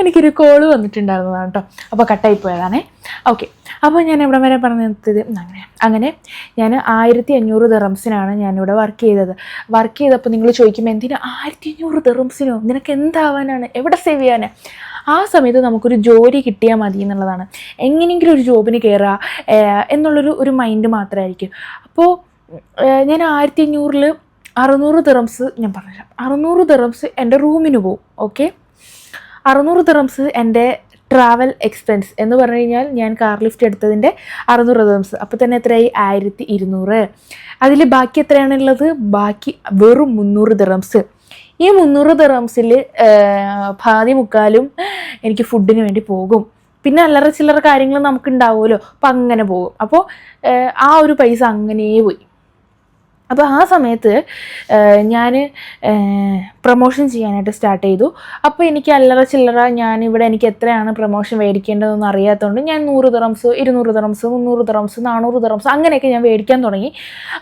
എനിക്കൊരു കോൾ വന്നിട്ടുണ്ടായിരുന്നതാണ് കേട്ടോ അപ്പോൾ കട്ടായി പോയതാണേ. ഓക്കെ അപ്പോൾ ഞാൻ ഇവിടെ വരെ പറഞ്ഞു നിർത്തിയത്? അങ്ങനെ. അങ്ങനെ ഞാൻ ആയിരത്തി അഞ്ഞൂറ് ദിറംസിനാണ് ഞാനിവിടെ വർക്ക് ചെയ്തത്. വർക്ക് ചെയ്തപ്പോൾ നിങ്ങൾ ചോദിക്കുമ്പോൾ എന്തിനാ ആയിരത്തി അഞ്ഞൂറ് ദിറംസിനോ നിനക്ക് എന്താവാനാണ്? എവിടെ സേവ് ചെയ്യാനാണ് ആ സമയത്ത് നമുക്കൊരു ജോലി കിട്ടിയാൽ മതി എന്നുള്ളതാണ്. എങ്ങനെയെങ്കിലും ഒരു ജോബിന് കയറുക എന്നുള്ളൊരു ഒരു മൈൻഡ് മാത്രമായിരിക്കും അപ്പോൾ ഞാൻ ആയിരത്തി അഞ്ഞൂറിൽ അറുന്നൂറ് ദിറംസ് ഞാൻ പറഞ്ഞുതരാം. അറുന്നൂറ് ദിറംസ് എന്റെ റൂമിന് പോവും. ഓക്കെ അറുന്നൂറ് ദിറംസ് എന്റെ ട്രാവൽ എക്സ്പെൻസ് എന്ന് പറഞ്ഞു കഴിഞ്ഞാൽ ഞാൻ കാർ ലിഫ്റ്റ് എടുത്തതിന്റെ അറുന്നൂറ് ദിറംസ് അപ്പോൾ തന്നെ എത്രയായി? ആയിരത്തി ഇരുന്നൂറ്. അതിൽ ബാക്കി എത്രയാണുള്ളത് ബാക്കി വെറും മുന്നൂറ് ദിറംസ് ഈ മുന്നൂറ് ദിറംസിൽ പാതി മുക്കാലും എനിക്ക് ഫുഡിന് വേണ്ടി പോകും. പിന്നെ അല്ലറ ചില്ലറ കാര്യങ്ങൾ നമുക്ക് ഉണ്ടാവുമല്ലോ അപ്പം അങ്ങനെ പോകും. അപ്പോൾ ആ ഒരു പൈസ അങ്ങനെ പോയി. അപ്പോൾ ആ സമയത്ത് ഞാൻ പ്രൊമോഷൻ ചെയ്യാനായിട്ട് സ്റ്റാർട്ട് ചെയ്തു. അപ്പോൾ എനിക്ക് അല്ലറ ചില്ലറ ഞാൻ ഇവിടെ എനിക്ക് എത്രയാണ് പ്രൊമോഷൻ മേടിക്കേണ്ടതെന്ന് അറിയാത്തതുകൊണ്ട് ഞാൻ നൂറ് ദറംസ് ഇരുന്നൂറ് ദറംസ് മുന്നൂറ് ദറംസ് നാനൂറ് ദറംസ് അങ്ങനെയൊക്കെ ഞാൻ മേടിക്കാൻ തുടങ്ങി.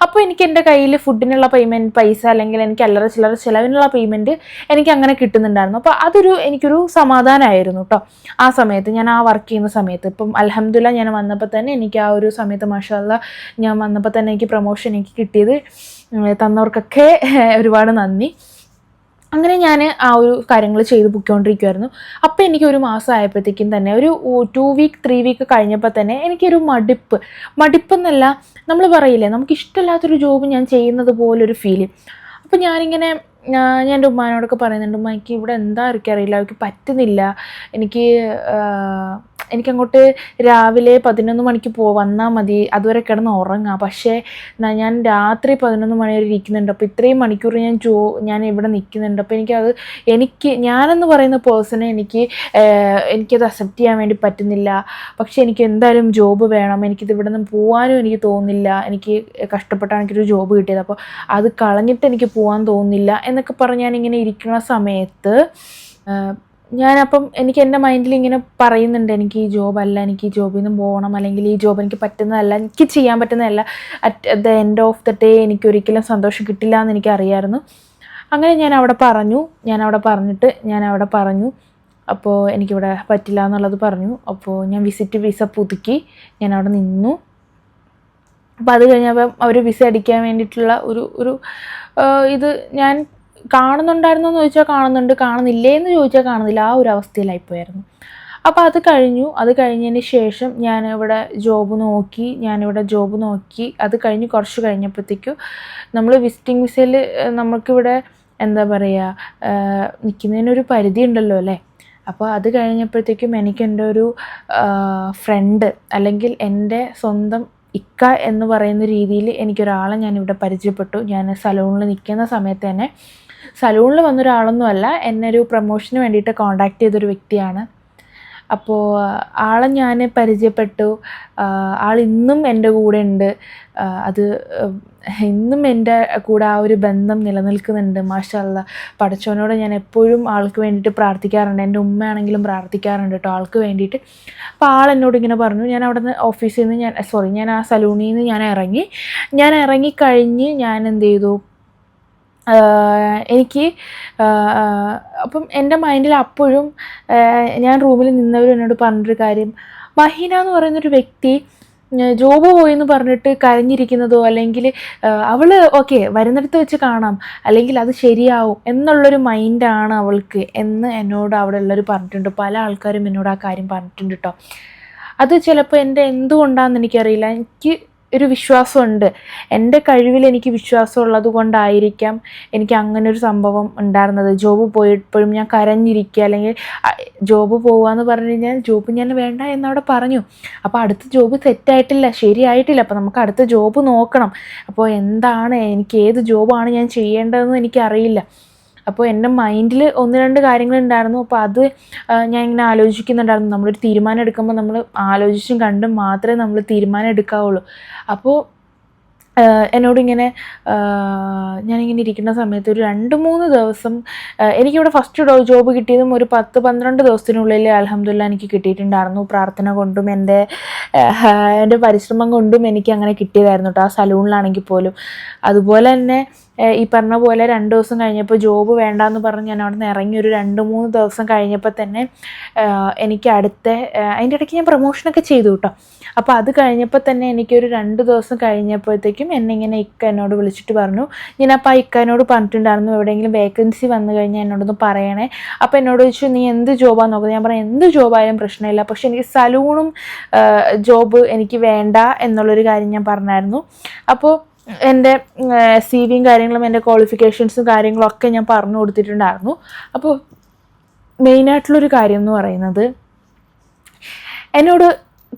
അപ്പോൾ എനിക്ക് എന്റെ കയ്യിൽ ഫുഡിനുള്ള പേയ്മെന്റ് പൈസ അല്ലെങ്കിൽ എനിക്ക് അല്ലറ ചില്ലറ ചിലവിനുള്ള പേയ്മെന്റ് എനിക്ക് അങ്ങനെ കിട്ടുന്നുണ്ടായിരുന്നു. അപ്പോൾ അതൊരു എനിക്കൊരു സമാധാനമായിരുന്നു കേട്ടോ ആ സമയത്ത് ഞാൻ ആ വർക്ക് ചെയ്യുന്ന സമയത്ത് ഇപ്പം അലഹമ്മദില്ല ഞാൻ വന്നപ്പോൾ തന്നെ എനിക്ക് ആ ഒരു സമയത്ത് മാഷാല്ല ഞാൻ വന്നപ്പോൾ തന്നെ എനിക്ക് പ്രൊമോഷൻ എനിക്ക് കിട്ടിയത് തന്നവർക്കൊക്കെ ഒരുപാട് നന്ദി. അങ്ങനെ ഞാൻ ആ ഒരു കാര്യങ്ങൾ ചെയ്ത് പൊയ്ക്കൊണ്ടിരിക്കുമായിരുന്നു അപ്പോൾ എനിക്ക് ഒരു മാസം ആയപ്പോഴത്തേക്കും തന്നെ ഒരു ടു വീക്ക് ത്രീ വീക്ക് കഴിഞ്ഞപ്പോൾ തന്നെ എനിക്കൊരു മടുപ്പ്. മടുപ്പെന്നല്ല നമ്മൾ പറയില്ലേ നമുക്ക് ഇഷ്ടമില്ലാത്തൊരു ജോബ് ഞാൻ ചെയ്യുന്നത് പോലൊരു ഫീൽ അപ്പോൾ ഞാനിങ്ങനെ ഞാൻ എന്റെ ഉമ്മാനോടൊക്കെ പറയുന്നുണ്ട് ഉമ്മ എനിക്ക് ഇവിടെ എന്താ എനിക്കറിയില്ല അവർക്ക് പറ്റുന്നില്ല. എനിക്ക് എനിക്കങ്ങോട്ട് രാവിലെ പതിനൊന്ന് മണിക്ക് പോ വന്നാൽ മതി. അതുവരെ കിടന്ന് ഉറങ്ങാം. പക്ഷേ ഞാൻ രാത്രി പതിനൊന്ന് മണി വരെ ഇരിക്കുന്നുണ്ട്. അപ്പോൾ ഇത്രയും മണിക്കൂർ ഞാൻ ജോ ഞാൻ ഇവിടെ നിൽക്കുന്നുണ്ട് അപ്പോൾ എനിക്കത് എനിക്ക് ഞാനെന്ന് പറയുന്ന പേഴ്സണെ എനിക്ക് എനിക്കത് അക്സെപ്റ്റ് ചെയ്യാൻ വേണ്ടി പറ്റുന്നില്ല. പക്ഷേ എനിക്ക് എന്തായാലും ജോബ് വേണം. എനിക്കിത് ഇവിടെ നിന്ന് പോകാനും എനിക്ക് തോന്നുന്നില്ല. എനിക്ക് കഷ്ടപ്പെട്ടാണ് എനിക്കൊരു ജോബ് കിട്ടിയത്. അപ്പോൾ അത് കളഞ്ഞിട്ട് എനിക്ക് പോകാൻ തോന്നുന്നില്ല. എന്നൊക്കെ പറഞ്ഞ് ഞാനിങ്ങനെ ഇരിക്കുന്ന സമയത്ത് ഞാനപ്പം എനിക്ക് എന്റെ മൈൻഡിൽ ഇങ്ങനെ പറയുന്നുണ്ട് എനിക്ക് ഈ ജോബ് അല്ല എനിക്ക് ഈ ജോബിൽ നിന്ന് പോകണം അല്ലെങ്കിൽ ഈ ജോബ് എനിക്ക് പറ്റുന്നതല്ല എനിക്ക് ചെയ്യാൻ പറ്റുന്നതല്ല at the end of the day എനിക്ക് ഒരിക്കലും സന്തോഷം കിട്ടില്ല എന്ന് എനിക്ക് അറിയാമായിരുന്നു അങ്ങനെ ഞാൻ അവിടെ പറഞ്ഞു ഞാൻ അവിടെ പറഞ്ഞിട്ട് ഞാൻ അവിടെ പറഞ്ഞു അപ്പോൾ എനിക്കിവിടെ പറ്റില്ല എന്നുള്ളത് പറഞ്ഞു. അപ്പോൾ ഞാൻ വിസിറ്റ് വിസ പുതുക്കി ഞാൻ അവിടെ നിന്നു. അപ്പോൾ അത് കഴിഞ്ഞപ്പം അവർ വിസ അടിക്കാൻ വേണ്ടിയിട്ടുള്ള ഒരു ഒരു ഇത് ഞാൻ കാണുന്നുണ്ടായിരുന്നോ എന്ന് ചോദിച്ചാൽ കാണുന്നുണ്ട് കാണുന്നില്ലേ എന്ന് ചോദിച്ചാൽ കാണുന്നില്ല. ആ ഒരു അവസ്ഥയിലായിപ്പോയായിരുന്നു. അപ്പോൾ അത് കഴിഞ്ഞു. അത് കഴിഞ്ഞതിന് ശേഷം ഞാൻ ഇവിടെ ജോബ് നോക്കി ഞാനിവിടെ ജോബ് നോക്കി. അത് കഴിഞ്ഞ് കുറച്ച് കഴിഞ്ഞപ്പോഴത്തേക്കും നമ്മൾ വിസിറ്റിംഗ് വിസയിൽ നമുക്കിവിടെ എന്താ പറയുക നിൽക്കുന്നതിനൊരു പരിധി ഉണ്ടല്ലോ അല്ലേ? അപ്പോൾ അത് കഴിഞ്ഞപ്പോഴത്തേക്കും എനിക്ക് എന്റെ ഒരു ഫ്രണ്ട് അല്ലെങ്കിൽ എന്റെ സ്വന്തം ഇക്ക എന്ന് പറയുന്ന രീതിയിൽ എനിക്കൊരാളെ ഞാനിവിടെ പരിചയപ്പെട്ടു. ഞാൻ സലൂണിൽ നിൽക്കുന്ന സമയത്ത് തന്നെ സലൂണിൽ വന്നൊരാളൊന്നുമല്ല എന്നെ എന്നൊരു പ്രൊമോഷന് വേണ്ടിയിട്ട് കോണ്ടാക്ട് ചെയ്തൊരു വ്യക്തിയാണ്. അപ്പോൾ ആളെ ഞാൻ പരിചയപ്പെട്ടു. ആൾ ഇന്നും എന്റെ കൂടെ ഉണ്ട് അത് ഇന്നും എന്റെ കൂടെ ആ ഒരു ബന്ധം നിലനിൽക്കുന്നുണ്ട്. മാഷല്ല പഠിച്ചവനോട് ഞാൻ എപ്പോഴും ആൾക്ക് വേണ്ടിയിട്ട് പ്രാർത്ഥിക്കാറുണ്ട്. എന്റെ ഉമ്മയാണെങ്കിലും പ്രാർത്ഥിക്കാറുണ്ട് കേട്ടോ ആൾക്ക് വേണ്ടിയിട്ട്. അപ്പോൾ ആൾ എന്നോട് ഇങ്ങനെ പറഞ്ഞു. ഞാൻ അവിടെ നിന്ന് ഓഫീസിൽ നിന്ന് ഞാൻ സോറി ഞാൻ ആ സലൂണിൽ നിന്ന് ഞാൻ ഇറങ്ങി. ഞാൻ ഇറങ്ങിക്കഴിഞ്ഞ് ഞാൻ എന്ത് ചെയ്തു? എനിക്ക് അപ്പം എന്റെ മൈൻഡിൽ അപ്പോഴും ഞാൻ റൂമിൽ നിന്നവർ എന്നോട് പറഞ്ഞൊരു കാര്യം. മഹീന എന്ന് പറയുന്നൊരു വ്യക്തി ജോബ് പോയി എന്ന് പറഞ്ഞിട്ട് കരഞ്ഞിരിക്കുന്നതോ അല്ലെങ്കിൽ അവൾ ഓക്കെ വരുന്നിടത്ത് വെച്ച് കാണാം. അല്ലെങ്കിൽ അത് ശരിയാവും എന്നുള്ളൊരു മൈൻഡാണ് അവൾക്ക് എന്ന് എന്നോട് അവിടെ ഉള്ളവർ പറഞ്ഞിട്ടുണ്ട്. പല ആൾക്കാരും എന്നോട് ആ കാര്യം പറഞ്ഞിട്ടുണ്ട് കേട്ടോ അത് ചിലപ്പോൾ എന്റെ എന്തുകൊണ്ടാണെന്ന് എനിക്കറിയില്ല. എനിക്ക് ഒരു വിശ്വാസമുണ്ട്. എന്റെ കഴിവിൽ എനിക്ക് വിശ്വാസമുള്ളത് കൊണ്ടായിരിക്കാം എനിക്ക് അങ്ങനെ ഒരു സംഭവം ഉണ്ടായിരുന്നത്. ജോബ് പോയപ്പോഴും ഞാൻ കരഞ്ഞിരിക്കുക അല്ലെങ്കിൽ ജോബ് പോവാന്ന് പറഞ്ഞു കഴിഞ്ഞാൽ ജോബ് ഞാൻ വേണ്ട എന്നവിടെ പറഞ്ഞു. അപ്പോൾ അടുത്ത ജോബ് സെറ്റായിട്ടില്ല ശരിയായിട്ടില്ല. അപ്പോൾ നമുക്ക് അടുത്ത ജോബ് നോക്കണം. അപ്പോൾ എന്താണ് എനിക്ക് ഏത് ജോബാണ് ഞാൻ ചെയ്യേണ്ടതെന്ന് എനിക്കറിയില്ല. അപ്പോൾ എന്റെ മൈൻഡിൽ ഒന്ന് രണ്ട് കാര്യങ്ങളുണ്ടായിരുന്നു. അപ്പോൾ അത് ഞാൻ ഇങ്ങനെ ആലോചിക്കുന്നുണ്ടായിരുന്നു. നമ്മളൊരു തീരുമാനം എടുക്കുമ്പോൾ നമ്മൾ ആലോചിച്ചും കണ്ടും മാത്രമേ നമ്മൾ തീരുമാനം എടുക്കാവുള്ളൂ. അപ്പോൾ എന്നോടിങ്ങനെ ഞാനിങ്ങനെ ഇരിക്കുന്ന സമയത്ത് ഒരു രണ്ട് മൂന്ന് ദിവസം എനിക്കിവിടെ ഫസ്റ്റ് ജോബ് കിട്ടിയതും ഒരു പത്ത് പന്ത്രണ്ട് ദിവസത്തിനുള്ളിൽ അലഹമ്മദില്ല എനിക്ക് കിട്ടിയിട്ടുണ്ടായിരുന്നു. പ്രാർത്ഥന കൊണ്ടും എന്റെ എന്റെ പരിശ്രമം കൊണ്ടും എനിക്ക് അങ്ങനെ കിട്ടിയതായിരുന്നു കേട്ടോ ആ സലൂണിലാണെങ്കിൽ പോലും. അതുപോലെ തന്നെ ഈ പറഞ്ഞ പോലെ രണ്ട് ദിവസം കഴിഞ്ഞപ്പോൾ ജോബ് വേണ്ടാന്ന് പറഞ്ഞ് ഞാൻ അവിടെ നിന്ന് ഇറങ്ങി ഒരു രണ്ട് മൂന്ന് ദിവസം കഴിഞ്ഞപ്പോൾ തന്നെ എനിക്ക് അടുത്ത അതിന്റെ ഇടയ്ക്ക് ഞാൻ പ്രൊമോഷനൊക്കെ ചെയ്തു കേട്ടോ അപ്പോൾ അത് കഴിഞ്ഞപ്പോൾ തന്നെ എനിക്കൊരു രണ്ട് ദിവസം കഴിഞ്ഞപ്പോഴത്തേക്കും എന്നെ ഇങ്ങനെ ഇക്ക എന്നോട് വിളിച്ചിട്ട് പറഞ്ഞു ഞാൻ അപ്പോൾ ആ ഇക്കനോട് പറഞ്ഞിട്ടുണ്ടായിരുന്നു എവിടെയെങ്കിലും വേക്കൻസി വന്നു കഴിഞ്ഞാൽ എന്നോടൊന്ന് പറയണേ. അപ്പോൾ എന്നോട് ചോദിച്ചു നീ എന്ത് ജോബാണ് നോക്കുന്നത് ഞാൻ പറഞ്ഞു എന്ത് ജോബായാലും പ്രശ്നമില്ല പക്ഷെ എനിക്ക് സലൂണും ജോബ് എനിക്ക് വേണ്ട എന്നുള്ളൊരു കാര്യം ഞാൻ പറഞ്ഞായിരുന്നു. അപ്പോൾ എന്റെ സി വിയും കാര്യങ്ങളും എന്റെ ക്വാളിഫിക്കേഷൻസും കാര്യങ്ങളും ഒക്കെ ഞാൻ പറഞ്ഞു കൊടുത്തിട്ടുണ്ടായിരുന്നു. അപ്പോൾ മെയിനായിട്ടുള്ളൊരു കാര്യം എന്ന് പറയുന്നത് എന്നോട്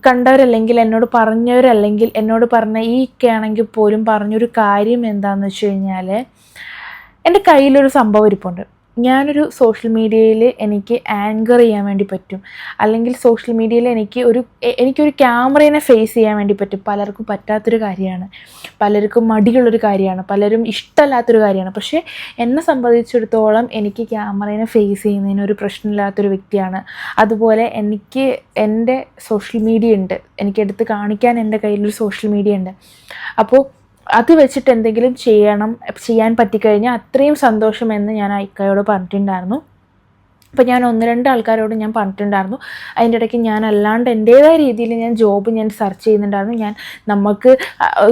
കണ്ടവരല്ലെങ്കിൽ എന്നോട് പറഞ്ഞവരല്ലെങ്കിൽ എന്നോട് പറഞ്ഞ ഈ ആണെങ്കിൽ പോലും പറഞ്ഞൊരു കാര്യം എന്താണെന്ന് വെച്ച് കഴിഞ്ഞാൽ എന്റെ കയ്യിലൊരു സംഭവം ഇരിപ്പുണ്ട്. ഞാനൊരു സോഷ്യൽ മീഡിയയിൽ എനിക്ക് ആങ്കർ ചെയ്യാൻ വേണ്ടി പറ്റും. അല്ലെങ്കിൽ സോഷ്യൽ മീഡിയയിൽ എനിക്ക് ഒരു എനിക്കൊരു ക്യാമറേനെ ഫേസ് ചെയ്യാൻ വേണ്ടി പറ്റും. പലർക്കും പറ്റാത്തൊരു കാര്യമാണ്. പലർക്കും മടിയുള്ളൊരു കാര്യമാണ്. പലരും ഇഷ്ടമല്ലാത്തൊരു കാര്യമാണ്. പക്ഷേ എന്നെ സംബന്ധിച്ചിടത്തോളം എനിക്ക് ക്യാമറേനെ ഫേസ് ചെയ്യുന്നതിന് ഒരു പ്രശ്നമില്ലാത്തൊരു വ്യക്തിയാണ്. അതുപോലെ എനിക്ക് എന്റെ സോഷ്യൽ മീഡിയ ഉണ്ട്. എനിക്കെടുത്ത് കാണിക്കാൻ എന്റെ കയ്യിലൊരു സോഷ്യൽ മീഡിയ ഉണ്ട്. അപ്പോൾ അത് വെച്ചിട്ട് എന്തെങ്കിലും ചെയ്യണം ചെയ്യാൻ പറ്റിക്കഴിഞ്ഞാൽ അത്രയും സന്തോഷമെന്ന് ഞാൻ ഐക്കയോട് പറഞ്ഞിട്ടുണ്ടായിരുന്നു. അപ്പോൾ ഞാൻ ഒന്ന് രണ്ട് ആൾക്കാരോട് ഞാൻ പറഞ്ഞിട്ടുണ്ടായിരുന്നു. അതിന്റെ ഇടയ്ക്ക് ഞാൻ അല്ലാണ്ട് എന്റേതായ രീതിയിൽ ഞാൻ ജോബ് ഞാൻ സെർച്ച് ചെയ്യുന്നുണ്ടായിരുന്നു. ഞാൻ നമുക്ക്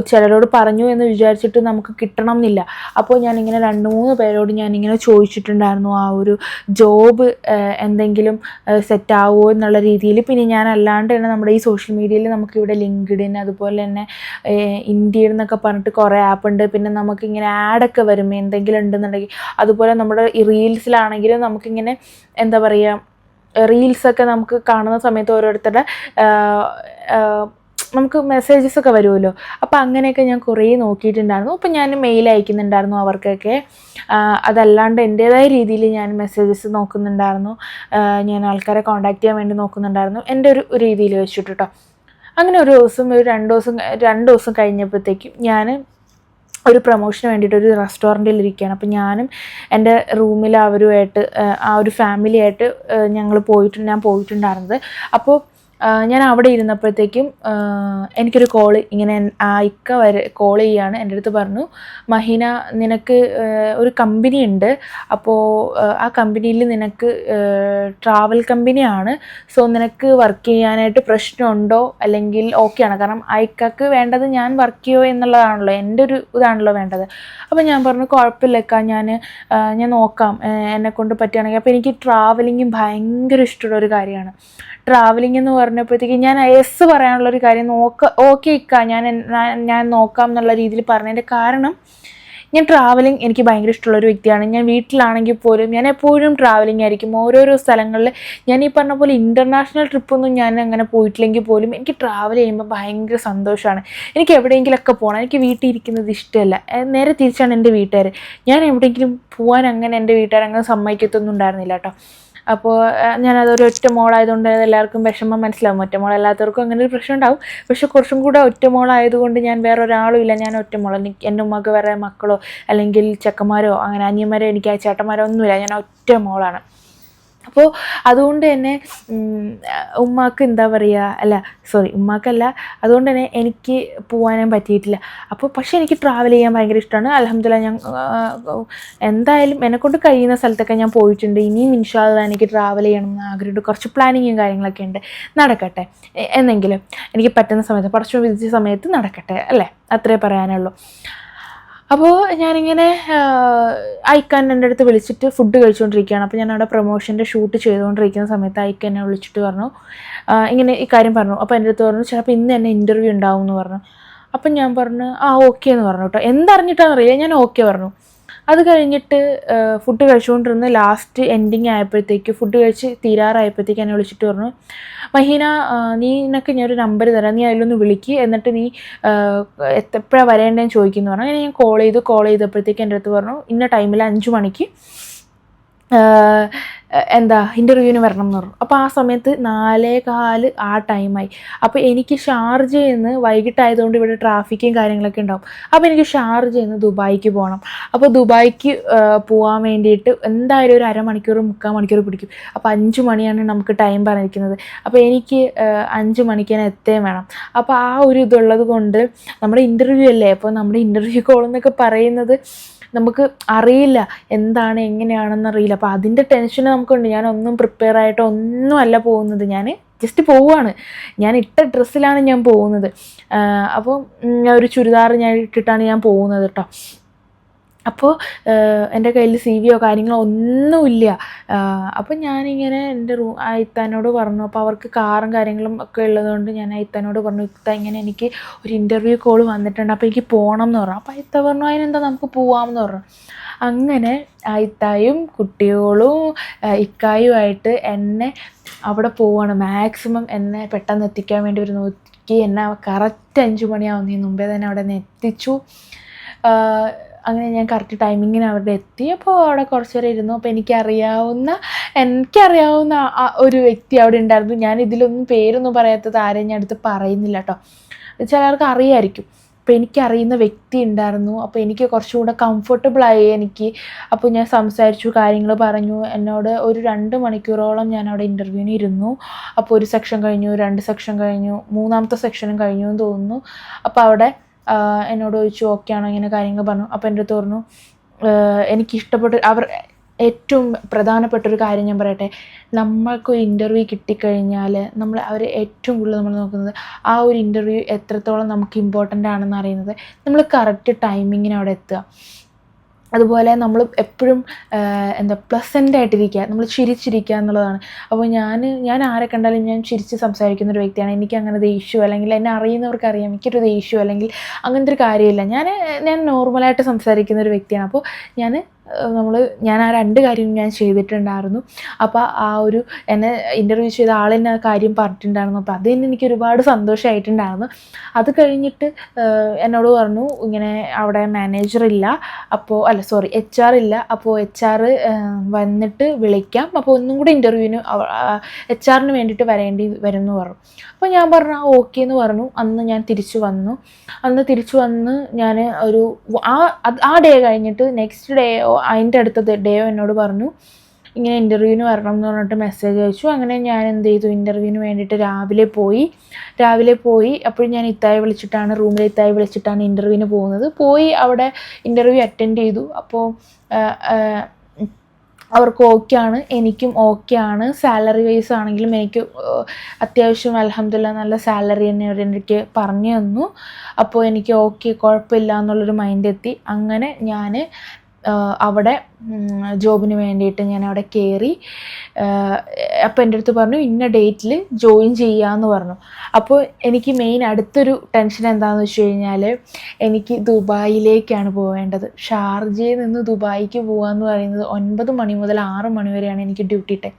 ചിലരോട് പറഞ്ഞു എന്ന് വിചാരിച്ചിട്ട് നമുക്ക് കിട്ടണം എന്നില്ല അപ്പോൾ ഞാനിങ്ങനെ രണ്ട് മൂന്ന് പേരോട് ഞാനിങ്ങനെ ചോദിച്ചിട്ടുണ്ടായിരുന്നു ആ ഒരു ജോബ് എന്തെങ്കിലും സെറ്റ് ആവുമോ എന്നുള്ള രീതിയിൽ. പിന്നെ ഞാൻ അല്ലാണ്ട് തന്നെ നമ്മുടെ ഈ സോഷ്യൽ മീഡിയയിൽ നമുക്കിവിടെ ലിങ്ക്ഡിൻ അതുപോലെ തന്നെ ഇന്ത്യയിൽ എന്നൊക്കെ പറഞ്ഞിട്ട് കുറേ ആപ്പ് ഉണ്ട്. പിന്നെ നമുക്കിങ്ങനെ ആഡൊക്കെ വരും എന്തെങ്കിലും ഉണ്ടെന്നുണ്ടെങ്കിൽ അതുപോലെ നമ്മുടെ റീൽസിലാണെങ്കിലും നമുക്കിങ്ങനെ എന്താ പറയുക റീൽസൊക്കെ നമുക്ക് കാണുന്ന സമയത്ത് ഓരോരുത്തരുടെ നമുക്ക് മെസ്സേജസ് ഒക്കെ വരുമല്ലോ. അപ്പോൾ അങ്ങനെയൊക്കെ ഞാൻ കുറേ നോക്കിയിട്ടുണ്ടായിരുന്നു. അപ്പോൾ ഞാൻ മെയിൽ അയക്കുന്നുണ്ടായിരുന്നു അവർക്കൊക്കെ. അതല്ലാണ്ട് എന്റേതായ രീതിയിൽ ഞാൻ മെസ്സേജസ് നോക്കുന്നുണ്ടായിരുന്നു. ഞാൻ ആൾക്കാരെ കോൺടാക്ട് ചെയ്യാൻ വേണ്ടി നോക്കുന്നുണ്ടായിരുന്നു. എന്റെ ഒരു രീതിയിൽ വെച്ചിട്ട് കേട്ടോ അങ്ങനെ ഒരു ദിവസം ഒരു രണ്ട് ദിവസം രണ്ട് ദിവസം കഴിഞ്ഞപ്പോഴത്തേക്കും ഞാൻ ഒരു പ്രൊമോഷന് വേണ്ടിയിട്ട് ഒരു റെസ്റ്റോറന്റിൽ ഇരിക്കുകയാണ്. അപ്പോൾ ഞാനും എന്റെ റൂമിൽ അവരുമായിട്ട് ആ ഒരു ഫാമിലിയായിട്ട് ഞങ്ങൾ പോയിട്ട് ഞാൻ പോയിട്ടുണ്ടായിരുന്നത്. അപ്പോൾ ഞാൻ അവിടെ ഇരുന്നപ്പോഴത്തേക്കും എനിക്കൊരു കോൾ ഇങ്ങനെ ഇക്ക വരെ കോൾ ചെയ്യാണ് എന്റെ അടുത്ത് പറഞ്ഞു മഹീന നിനക്ക് ഒരു കമ്പനി ഉണ്ട്. അപ്പോൾ ആ കമ്പനിയിൽ നിനക്ക് ട്രാവൽ കമ്പനിയാണ് സോ നിനക്ക് വർക്ക് ചെയ്യാനായിട്ട് പ്രശ്നമുണ്ടോ? അല്ലെങ്കിൽ ഓക്കെയാണ് കാരണം ആ ഇക്കക്ക് വേണ്ടത് ഞാൻ വർക്ക് ചെയ്യോ എന്നുള്ളതാണല്ലോ എന്റെ ഒരു ഇതാണല്ലോ വേണ്ടത്. അപ്പോൾ ഞാൻ പറഞ്ഞു കുഴപ്പമില്ലക്ക ഞാൻ ഞാൻ നോക്കാം എന്നെ കൊണ്ട് പറ്റുകയാണെങ്കിൽ. അപ്പോൾ എനിക്ക് ട്രാവലിങ്ങും ഭയങ്കര ഇഷ്ടമുള്ള ഒരു കാര്യമാണ്. ട്രാവലിംഗ് എന്ന് പറഞ്ഞപ്പോഴത്തേക്ക് ഞാൻ എസ് പറയാനുള്ള ഒരു കാര്യം നോക്ക ഓക്കെ ഇക്ക ഞാൻ ഞാൻ- നോക്കാം എന്നുള്ള രീതിയിൽ പറഞ്ഞതിന്റെ കാരണം ഞാൻ ട്രാവലിംഗ് എനിക്ക് ഭയങ്കര ഇഷ്ടമുള്ള ഒരു വ്യക്തിയാണ്. ഞാൻ വീട്ടിലാണെങ്കിൽ പോലും ഞാൻ എപ്പോഴും ട്രാവലിംഗ് ആയിരിക്കും. ഓരോരോ സ്ഥലങ്ങളിൽ ഞാൻ ഈ പറഞ്ഞ പോലെ ഇന്റർനാഷണൽ ട്രിപ്പൊന്നും ഞാൻ അങ്ങനെ പോയിട്ടില്ലെങ്കിൽ പോലും എനിക്ക് ട്രാവൽ ചെയ്യുമ്പോൾ ഭയങ്കര സന്തോഷമാണ്. എനിക്ക് എവിടെയെങ്കിലുമൊക്കെ പോകണം. എനിക്ക് വീട്ടിൽ ഇരിക്കുന്നത് ഇഷ്ടമല്ല. നേരെ തിരിച്ചാണ് എന്റെ വീട്ടുകാർ. ഞാൻ എവിടെയെങ്കിലും പോകാൻ അങ്ങനെ എന്റെ വീട്ടുകാർ അങ്ങനെ സമ്മതിക്കത്തൊന്നും ഉണ്ടായിരുന്നില്ല കേട്ടോ. അപ്പോൾ ഞാനതൊരു ഒറ്റ മോളായതുകൊണ്ട് എല്ലാവർക്കും വിഷമം മനസ്സിലാവും. ഒറ്റ മോളല്ലാത്തവർക്കും അങ്ങനെ ഒരു പ്രശ്നം ഉണ്ടാവും. പക്ഷെ കുറച്ചും കൂടെ ഒറ്റ മോളായതുകൊണ്ട് ഞാൻ വേറെ ഒരാളും ഇല്ല. ഞാൻ ഒറ്റ മോൾ എനിക്ക് എന്റെ ഉമ്മക്ക് വേറെ മക്കളോ അല്ലെങ്കിൽ ചെക്കന്മാരോ അങ്ങനെ അനിയന്മാരോ എനിക്ക് ചേട്ടന്മാരോ ഒന്നുമില്ല. ഞാൻ ഒറ്റ മോളാണ്. അപ്പോൾ അതുകൊണ്ട് തന്നെ ഉമ്മാക്ക് എന്താ പറയുക അല്ല സോറി ഉമ്മാക്കല്ല അതുകൊണ്ട് തന്നെ എനിക്ക് പോകാനും പറ്റിയിട്ടില്ല. അപ്പോൾ പക്ഷേ എനിക്ക് ട്രാവൽ ചെയ്യാൻ ഭയങ്കര ഇഷ്ടമാണ് അലഹമില്ല ഞാൻ എന്തായാലും എന്നെക്കൊണ്ട് കഴിയുന്ന സ്ഥലത്തൊക്കെ ഞാൻ പോയിട്ടുണ്ട്. ഇനിയും ഇൻഷാല്ല എനിക്ക് ട്രാവൽ ചെയ്യണം എന്ന് ആഗ്രഹമുണ്ട്. കുറച്ച് പ്ലാനിങ്ങും കാര്യങ്ങളൊക്കെ ഉണ്ട്. നടക്കട്ടെ. എന്നെങ്കിലും എനിക്ക് പറ്റുന്ന സമയത്ത് പടച്ചു വിധിച്ച സമയത്ത് നടക്കട്ടെ അല്ലേ? അത്രേ പറയാനുള്ളൂ. അപ്പോൾ ഞാനിങ്ങനെ ഐക്കാൻ എന്റെ അടുത്ത് വിളിച്ചിട്ട് ഫുഡ് കഴിച്ചുകൊണ്ടിരിക്കുകയാണ് അപ്പോൾ ഞാൻ അവിടെ പ്രൊമോഷന്റെ ഷൂട്ട് ചെയ്തുകൊണ്ടിരിക്കുന്ന സമയത്ത് ഐക്ക എന്നെ വിളിച്ചിട്ട് പറഞ്ഞു. ഇങ്ങനെ ഈ കാര്യം പറഞ്ഞു. അപ്പോൾ എന്റെ അടുത്ത് പറഞ്ഞു ചിലപ്പോൾ ഇന്ന് എന്നെ ഇന്റർവ്യൂ ഉണ്ടാവും എന്ന് പറഞ്ഞു. അപ്പം ഞാൻ പറഞ്ഞു ആ ഓക്കെ എന്ന് പറഞ്ഞു കേട്ടോ. എന്തറിഞ്ഞിട്ടാണെന്ന് അറിയില്ല ഞാൻ ഓക്കെ പറഞ്ഞു. അത് കഴിഞ്ഞിട്ട് ഫുഡ് കഴിച്ചുകൊണ്ടിരുന്ന ലാസ്റ്റ് എൻഡിങ് ആയപ്പോഴത്തേക്ക് ഫുഡ് കഴിച്ച് തീരാറായപ്പോഴത്തേക്ക് എന്നെ വിളിച്ചിട്ട് പറഞ്ഞു മഹീന നീ നിനക്ക് ഞാനൊരു നമ്പർ തരാം. നീ അതിലൊന്ന് വിളിക്ക്. എന്നിട്ട് നീ എപ്പോഴാണ് വരേണ്ടതെന്ന് ചോദിക്കുന്നു പറഞ്ഞു. അങ്ങനെ ഞാൻ കോൾ ചെയ്തു കോൾ ചെയ്തപ്പോഴത്തേക്ക് എന്റെ അടുത്ത് പറഞ്ഞു ഇന്ന ടൈമിൽ അഞ്ച് മണിക്ക് എന്താ ഇന്റർവ്യൂവിന് വരണം എന്ന് പറഞ്ഞു. അപ്പോൾ ആ സമയത്ത് നാലേ കാൽ ആ ടൈമായി അപ്പോൾ എനിക്ക് ഷാർജയിൽ നിന്ന് വൈകിട്ടായതുകൊണ്ട് ഇവിടെ ട്രാഫിക്കും കാര്യങ്ങളൊക്കെ ഉണ്ടാവും. അപ്പോൾ എനിക്ക് ഷാർജയിൽ നിന്ന് ദുബായിക്ക് പോകണം. അപ്പോൾ ദുബായിക്ക് പോകാൻ വേണ്ടിയിട്ട് എന്തായാലും ഒരു അരമണിക്കൂർ മുക്കാൽ മണിക്കൂർ പിടിക്കും. അപ്പോൾ അഞ്ച് മണിയാണ് നമുക്ക് ടൈം പറഞ്ഞിരിക്കുന്നത്. അപ്പോൾ എനിക്ക് അഞ്ച് മണിക്ക് തന്നെ എത്തേം വേണം. അപ്പോൾ ആ ഒരു ഇതുള്ളത് കൊണ്ട് നമ്മുടെ ഇന്റർവ്യൂ അല്ലേ? അപ്പോൾ നമ്മുടെ ഇന്റർവ്യൂ കോൾ എന്നൊക്കെ പറയുന്നത് നമുക്ക് അറിയില്ല എന്താണ് എങ്ങനെയാണെന്ന് അറിയില്ല. അപ്പോൾ അതിന്റെ ടെൻഷൻ നമുക്കുണ്ട്. ഞാൻ ഒന്നും പ്രിപ്പയർ ആയിട്ട് ഒന്നുമല്ല പോകുന്നത്. ഞാൻ ജസ്റ്റ് പോവുകയാണ്. ഞാൻ ഇട്ട ഡ്രസ്സിലാണ് ഞാൻ പോകുന്നത്. അപ്പോൾ ഒരു ചുരിദാർ ഞാൻ ഇട്ടിട്ടാണ് ഞാൻ പോകുന്നത് കേട്ടോ അപ്പോൾ എന്റെ കയ്യിൽ സി വിയോ കാര്യങ്ങളോ ഒന്നുമില്ല. അപ്പോൾ ഞാനിങ്ങനെ എന്റെ റൂ ആ പറഞ്ഞു. അപ്പോൾ അവർക്ക് കാറും കാര്യങ്ങളും ഒക്കെ ഉള്ളതുകൊണ്ട് ഞാൻ ആ പറഞ്ഞു ഇത്ത ഇങ്ങനെ എനിക്ക് ഒരു ഇന്റർവ്യൂ കോൾ വന്നിട്ടുണ്ട്. അപ്പോൾ എനിക്ക് പോകണം എന്ന് പറഞ്ഞു. അപ്പോൾ ഇത്ത പറഞ്ഞു അതിനെന്താ നമുക്ക് പോവാമെന്ന് പറഞ്ഞു. അങ്ങനെ ആയിത്തായും കുട്ടികളും ഇക്കായുമായിട്ട് എന്നെ അവിടെ പോവാണ്. മാക്സിമം എന്നെ പെട്ടെന്ന് എത്തിക്കാൻ വേണ്ടി ഒരു നോക്കി. എന്നെ കറക്റ്റ് അഞ്ച് മണിയാവുന്നതിന് മുമ്പേ തന്നെ അവിടെ നിന്ന് എത്തിച്ചു. അങ്ങനെ ഞാൻ കറക്റ്റ് ടൈമിങ്ങിന് അവിടെ എത്തിയപ്പോൾ അവിടെ കുറച്ച് നേരം ഇരുന്നു. അപ്പോൾ എനിക്കറിയാവുന്ന എനിക്കറിയാവുന്ന ഒരു വ്യക്തി അവിടെ ഉണ്ടായിരുന്നു. ഞാൻ ഇതിലൊന്നും പേരൊന്നും പറയാത്തത് ആരെയും ഞാൻ അടുത്ത് പറയുന്നില്ല കേട്ടോ ചിലർക്ക് അറിയായിരിക്കും. അപ്പോൾ എനിക്കറിയുന്ന വ്യക്തി ഉണ്ടായിരുന്നു. അപ്പോൾ എനിക്ക് കുറച്ചുകൂടെ കംഫർട്ടബിളായി എനിക്ക്. അപ്പോൾ ഞാൻ സംസാരിച്ചു കാര്യങ്ങൾ പറഞ്ഞു. എന്നോട് ഒരു രണ്ട് മണിക്കൂറോളം ഞാൻ അവിടെ ഇന്റർവ്യൂവിന് ഇരുന്നു. അപ്പോൾ ഒരു സെക്ഷൻ കഴിഞ്ഞു രണ്ട് സെക്ഷൻ കഴിഞ്ഞു മൂന്നാമത്തെ സെക്ഷനും കഴിഞ്ഞു എന്ന് തോന്നുന്നു. അപ്പോൾ അവിടെ എന്നോട് ചോദിച്ചു ഓക്കെ ആണോ? ഇങ്ങനെ കാര്യങ്ങൾ പറഞ്ഞു. അപ്പോൾ എന്റെ അടുത്ത് പറഞ്ഞു "ഏഹ് എനിക്കിഷ്ടപ്പെട്ട അവർ ഏറ്റവും പ്രധാനപ്പെട്ട ഒരു കാര്യം ഞാൻ പറയട്ടെ. നമ്മൾക്ക് ഇന്റർവ്യൂ കിട്ടിക്കഴിഞ്ഞാൽ നമ്മൾ അവർ ഏറ്റവും കൂടുതൽ നമ്മൾ നോക്കുന്നത് ആ ഒരു ഇന്റർവ്യൂ എത്രത്തോളം നമുക്ക് ഇമ്പോർട്ടന്റ് ആണെന്ന് അറിയുന്നത്. നമ്മൾ കറക്റ്റ് ടൈമിങ്ങിന് അവിടെ എത്തുക. അതുപോലെ നമ്മൾ എപ്പോഴും എന്താ പ്ലസന്റ് ആയിട്ടിരിക്കുക നമ്മൾ ചിരിച്ചിരിക്കുക എന്നുള്ളതാണ്. അപ്പോൾ ഞാൻ ഞാൻ ആരെ കണ്ടാലും ഞാൻ ചിരിച്ച് സംസാരിക്കുന്ന ഒരു വ്യക്തിയാണ്. എനിക്ക് അങ്ങനെ ദേഷ്യമോ അല്ലെങ്കിൽ എന്നെ അറിയുന്നവർക്ക് അറിയാം. എനിക്കൊരു ദേഷ്യമോ അല്ലെങ്കിൽ അങ്ങനത്തെ ഒരു കാര്യമില്ല. ഞാൻ ഞാൻ നോർമലായിട്ട് സംസാരിക്കുന്ന ഒരു വ്യക്തിയാണ്. അപ്പോൾ ഞാൻ നമ്മൾ ഞാൻ ആ രണ്ട് കാര്യം ഞാൻ ചെയ്തിട്ടുണ്ടായിരുന്നു. അപ്പോൾ ആ ഒരു എന്നെ ഇന്റർവ്യൂ ചെയ്ത ആളെന്നെ ആ കാര്യം പറഞ്ഞിട്ടുണ്ടായിരുന്നു. അപ്പോൾ അത് തന്നെ എനിക്ക് ഒരുപാട് സന്തോഷമായിട്ടുണ്ടായിരുന്നു അത് കഴിഞ്ഞിട്ട് എന്നോട് പറഞ്ഞു ഇങ്ങനെ അവിടെ മാനേജർ ഇല്ല. അപ്പോൾ അല്ല സോറി എച്ച് ആർ ഇല്ല. അപ്പോൾ എച്ച് ആർ വന്നിട്ട് വിളിക്കാം. അപ്പോൾ ഒന്നും കൂടി ഇന്റർവ്യൂവിന് എച്ച് ആറിന് വേണ്ടിയിട്ട് വരേണ്ടി വരും എന്ന് പറഞ്ഞു. അപ്പോൾ ഞാൻ പറഞ്ഞു ആ ഓക്കെ എന്ന് പറഞ്ഞു. അന്ന് ഞാൻ തിരിച്ചു വന്നു. അന്ന് തിരിച്ചു വന്ന് ഞാൻ ഒരു ആ ആ ഡേ കഴിഞ്ഞിട്ട് നെക്സ്റ്റ് ഡേ അതിന്റെ അടുത്ത ഡേയോ എന്നോട് പറഞ്ഞു. ഇങ്ങനെ ഇന്റർവ്യൂവിന് വരണം എന്ന് പറഞ്ഞിട്ട് മെസ്സേജ് അയച്ചു. അങ്ങനെ ഞാൻ എന്ത് ചെയ്തു? ഇന്റർവ്യൂവിന് വേണ്ടിയിട്ട് രാവിലെ പോയി. രാവിലെ പോയി. അപ്പോഴും ഞാൻ ഇത്തായി വിളിച്ചിട്ടാണ് റൂമിൽ ഇത്തായി വിളിച്ചിട്ടാണ് ഇന്റർവ്യൂവിന് പോകുന്നത്. പോയി അവിടെ ഇന്റർവ്യൂ അറ്റൻഡ് ചെയ്തു. അപ്പോൾ അവർക്ക് ഓക്കെ ആണ് എനിക്കും ഓക്കെ ആണ് സാലറി വൈസ് ആണെങ്കിലും എനിക്ക് അത്യാവശ്യം അലഹമില്ല നല്ല സാലറി തന്നെ അവർ എനിക്ക് പറഞ്ഞു തന്നു. അപ്പോൾ എനിക്ക് ഓക്കെ കുഴപ്പമില്ല എന്നുള്ളൊരു മൈൻഡ് എത്തി. അങ്ങനെ ഞാൻ അവിടെ ജോബിന് വേണ്ടിയിട്ട് ഞാൻ അവിടെ കയറി അപ്പോൾ എന്റെ അടുത്ത് പറഞ്ഞു ഇന്ന ഡേറ്റിൽ ജോയിൻ ചെയ്യാമെന്ന് പറഞ്ഞു. അപ്പോൾ എനിക്ക് മെയിൻ അടുത്തൊരു ടെൻഷൻ എന്താണെന്ന് വെച്ച് കഴിഞ്ഞാൽ എനിക്ക് ദുബായിലേക്കാണ് പോവേണ്ടത്. ഷാർജയിൽ നിന്ന് ദുബായിക്ക് പോകാമെന്ന് പറയുന്നത് ഒൻപത് മണി മുതൽ ആറ് മണി വരെയാണ് എനിക്ക് ഡ്യൂട്ടി ടൈം.